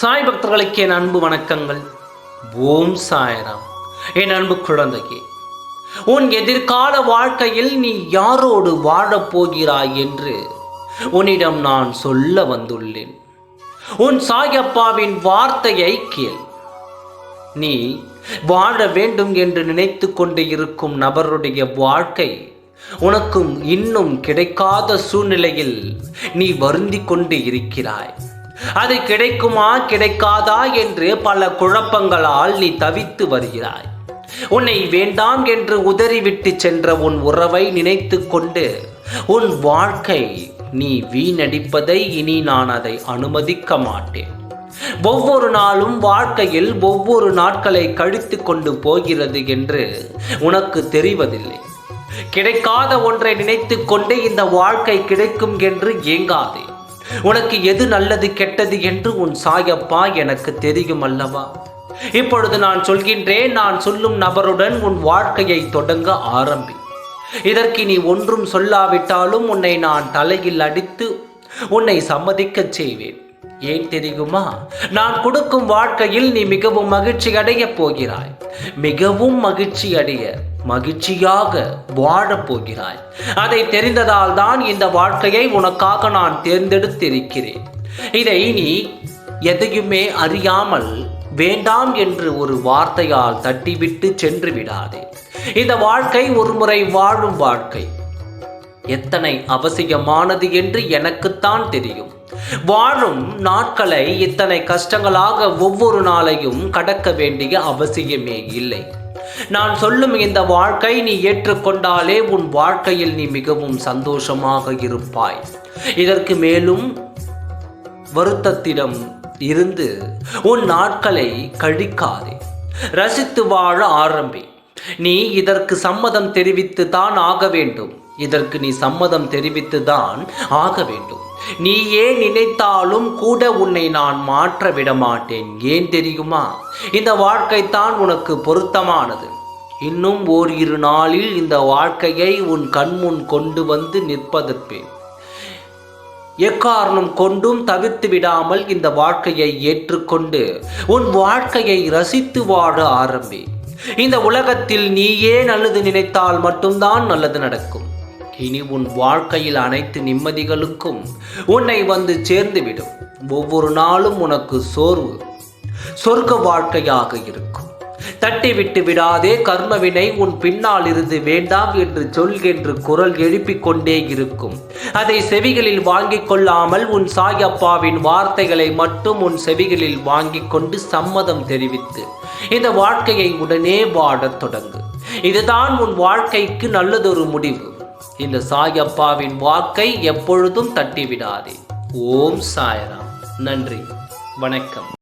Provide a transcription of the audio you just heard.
சாய் பக்தர்களுக்கு என் அன்பு வணக்கங்கள். ஓம் சாய்ராம். என் அன்பு குழந்தையே உன் எதிர்கால வாழ்க்கையில் நீ யாரோடு வாழப் போகிறாய் என்று உன்னிடம் நான் சொல்ல வந்துள்ளேன். உன் சாயப்பாவின் வார்த்தையை கேள். நீ வாழ வேண்டும் என்று நினைத்து கொண்டு இருக்கும் நபருடைய வாழ்க்கை உனக்கும் இன்னும் கிடைக்காத சூழ்நிலையில் நீ வருந்தி கொண்டு இருக்கிறாய். அது கிடைக்குமா கிடைக்காதா என்று பல குழப்பங்களால் நீ தவித்து வருகிறாய். உன்னை வேண்டாம் என்று உதறிவிட்டு சென்ற உன் உறவை நினைத்து கொண்டு உன் வாழ்க்கை நீ வீணடிப்பதை இனி நான் அதை அனுமதிக்க மாட்டேன். ஒவ்வொரு நாளும் வாழ்க்கையில் ஒவ்வொரு நாட்களை கழித்து கொண்டு போகிறது என்று உனக்கு தெரிவதில்லை. கிடைக்காத ஒன்றை நினைத்து கொண்டு இந்த வாழ்க்கை கிடைக்கும் என்று ஏங்காதே. உனக்கு எது நல்லது கெட்டது என்று உன் சாயப்பா எனக்கு தெரியும் அல்லவா? இப்பொழுது நான் சொல்கின்றேன் நான் சொல்லும் நபருடன் உன் வாழ்க்கையை தொடங்க ஆரம்பி. இதற்கு நீ ஒன்றும் சொல்லாவிட்டாலும் உன்னை நான் தலையில் அடித்து உன்னை சம்மதிக்கச் செய்வேன். ஏன் தெரியுமா? நான் கொடுக்கும் வாழ்க்கையில் நீ மிகவும் மகிழ்ச்சி அடையப் போகிறாய். மிகவும் மகிழ்ச்சி அடைய மகிழ்ச்சியாக வாழப் போகிறாய். அதை தெரிந்ததால் தான் இந்த வாழ்க்கையை உனக்காக நான் தேர்ந்தெடுத்திருக்கிறேன். இதை நீ எதையுமே அறியாமல் வேண்டாம் என்று ஒரு வார்த்தையால் தட்டிவிட்டு சென்று விடாதே. இந்த வாழ்க்கை ஒரு முறை வாழும் வாழ்க்கை. எத்தனை அவசியமானது என்று எனக்குத்தான் தெரியும். வாழும் நாட்களை இத்தனை கஷ்டங்களாக ஒவ்வொரு நாளையும் கடக்க வேண்டிய அவசியமே இல்லை. நான் சொல்லும் இந்த வாழ்க்கை நீ ஏற்றுக்கொண்டாலே உன் வாழ்க்கையில் நீ மிகவும் சந்தோஷமாக இருப்பாய். இதற்கு மேலும் வருத்தத்திடம் இருந்து உன் நாட்களை கழிக்காதே. ரசித்து வாழ ஆரம்பி. நீ இதற்கு சம்மதம் தெரிவித்து தான் ஆக வேண்டும். இதற்கு நீ சம்மதம் தெரிவித்து தான் ஆக வேண்டும். நீ ஏன் நினைத்தாலும் கூட உன்னை நான் மாற்ற விட மாட்டேன் ஏன் தெரியுமா? இந்த வாழ்க்கை தான் உனக்கு பொருத்தமானது. இன்னும் ஓரிரு நாளில் இந்த வாழ்க்கையை உன் கண்முன் கொண்டு வந்து நிற்பதற்பேன் எக்காரணம் கொண்டும் தவிர்த்து விடாமல் இந்த வாழ்க்கையை ஏற்றுக்கொண்டு உன் வாழ்க்கையை ரசித்து வாழ ஆரம்பி. இந்த உலகத்தில் நீயே நல்லது நினைத்தால் மட்டும்தான் நல்லது நடக்கும். இனி உன் வாழ்க்கையில் அனைத்து நிம்மதிகளுக்கும் உன்னை வந்து சேர்ந்துவிடும். ஒவ்வொரு நாளும் உனக்கு சோர்வு சொர்க்க வாழ்க்கையாக இருக்கும். தட்டிவிட்டு விடாதே கர்மவினை உன் பின்னால் இருந்து வேண்டாம் என்று சொல்கின்ற குரல் எழுப்பிக் கொண்டே இருக்கும். அதை செவிகளில் வாங்கிக் கொள்ளாமல் உன் சாயப்பாவின் வார்த்தைகளை மட்டும் உன் செவிகளில் வாங்கிக் கொண்டு சம்மதம் தெரிவித்து இந்த வாழ்க்கையை உடனே வாடத் தொடங்கு. இதுதான் உன் வாழ்க்கைக்கு நல்லதொரு முடிவு. இந்த சாயப்பாவின் வாக்கை எப்பொழுதும் தட்டிவிடாதே. ஓம் சாயராம். நன்றி. வணக்கம்.